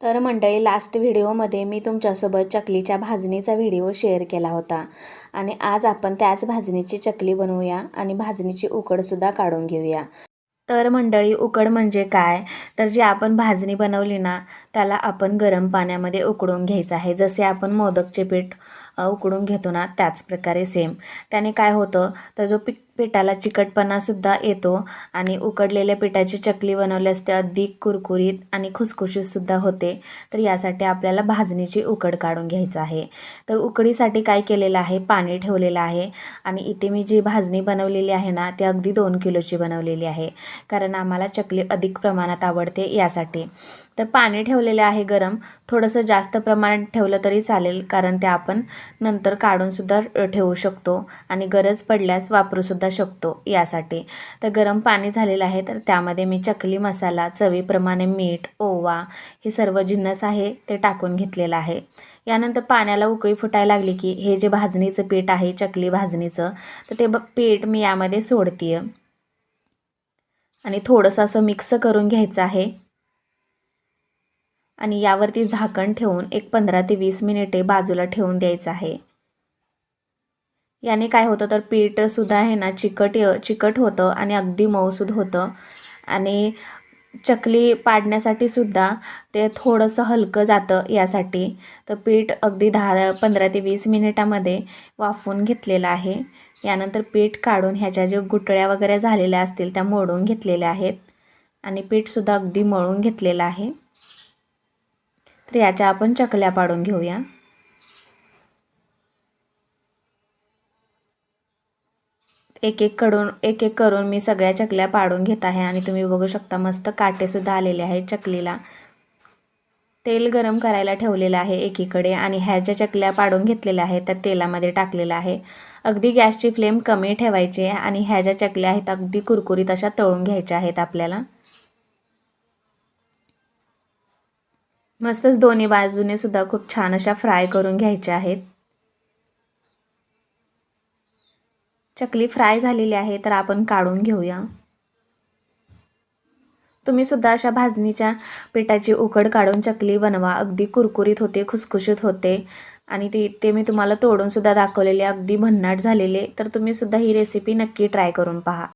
तर मंडळी लास्ट व्हिडिओमध्ये मी तुमच्यासोबत चकलीच्या भाजणीचा व्हिडिओ शेअर केला होता. आणि आज आपण त्याच भाजणीची चकली बनवूया आणि भाजणीची उकडसुद्धा काढून घेऊया. तर मंडळी उकड म्हणजे काय? तर जी आपण भाजणी बनवली ना त्याला आपण गरम पाण्यामध्ये उकडून घ्यायचं आहे. जसे आपण मोदकचे पीठ उकडून घेतो ना त्याच प्रकारे सेम त्याने काय होतं तर जो पि पिठाला चिकटपणासुद्धा येतो आणि उकडलेल्या पिठाची चकली बनवल्यास ते अधिक कुरकुरीत आणि खुसखुशीतसुद्धा होते तर यासाठी आपल्याला भाजणीची उकड काढून घ्यायचं आहे. तर उकडीसाठी काय केलेलं आहे पाणी ठेवलेलं आहे आणि इथे मी जी भाजणी बनवलेली आहे ना ती अगदी दोन किलोची बनवलेली आहे कारण आम्हाला चकली अधिक प्रमाणात आवडते यासाठी. तर पाणी ठेवलेले आहे गरम. थोडंसं जास्त प्रमाणात ठेवलं तरी चालेल कारण ते आपण नंतर काढूनसुद्धा ठेवू शकतो आणि गरज पडल्यास वापरूसुद्धा शकतो यासाठी. तर गरम पाणी झालेलं आहे तर त्यामध्ये मी चकली मसाला चवीप्रमाणे मीठ ओवा हे सर्व जिन्नस आहे ते टाकून घेतलेलं आहे. यानंतर पाण्याला उकळी फुटायला लागली की हे जे भाजणीचं पीठ आहे चकली भाजणीचं तर ते पीठ मी यामध्ये सोडते आणि थोडंसं असं मिक्स करून घ्यायचं आहे. आणि यावरती झाकण ठेवून एक पंधरा ते वीस मिनिटे बाजूला ठेवून द्यायचं आहे. याने काय होतं तर पीठसुद्धा आहे ना चिकट चिकट होतं आणि अगदी मऊसूद होतं. आणि चकली पाडण्यासाठी सुद्धा ते थोडंसं हलकं जातं यासाठी. तर पीठ अगदी दहा पंधरा ते वीस मिनिटामध्ये वाफवून घेतलेलं आहे. यानंतर पीठ काढून ह्याच्या ज्या गुटळ्या वगैरे झालेल्या असतील त्या मोडून घेतलेल्या आहेत. आणि पीठसुद्धा अगदी मळून घेतलेलं आहे. तर याच्या आपण चकल्या पाडून घेऊया. एक एक कडून एक एक करून मी सगळ्या चकल्या पाडून घेत आहे आणि तुम्ही बघू शकता मस्त काटेसुद्धा आलेले आहेत चकलीला. तेल गरम करायला ठेवलेलं आहे एकीकडे आणि ह्या ज्या चकल्या पाडून घेतलेल्या आहेत त्या तेलामध्ये टाकलेलं आहे. अगदी गॅसची फ्लेम कमी ठेवायची आहे आणि ह्या ज्या चकल्या आहेत अगदी कुरकुरीत अशा तळून घ्यायच्या आहेत आपल्याला. मस्तच दोन्ही बाजूने सुद्धा खूप छान अशा फ्राय करून घ्यायच्या आहेत. चकली फ्राय झालेली आहे तर आपण काढून घेऊया. तुम्ही सुद्धा अशा भाजणीच्या पिठाची उकड काढून चकली बनवा. अगदी कुरकुरीत होते खुसखुशीत होते. आणि ते ते मी तुम्हाला तोडून सुद्धा दाखवलेले अगदी भन्नाट झालेले. तर तुम्ही सुद्धा ही रेसिपी नक्की ट्राय करून पहा.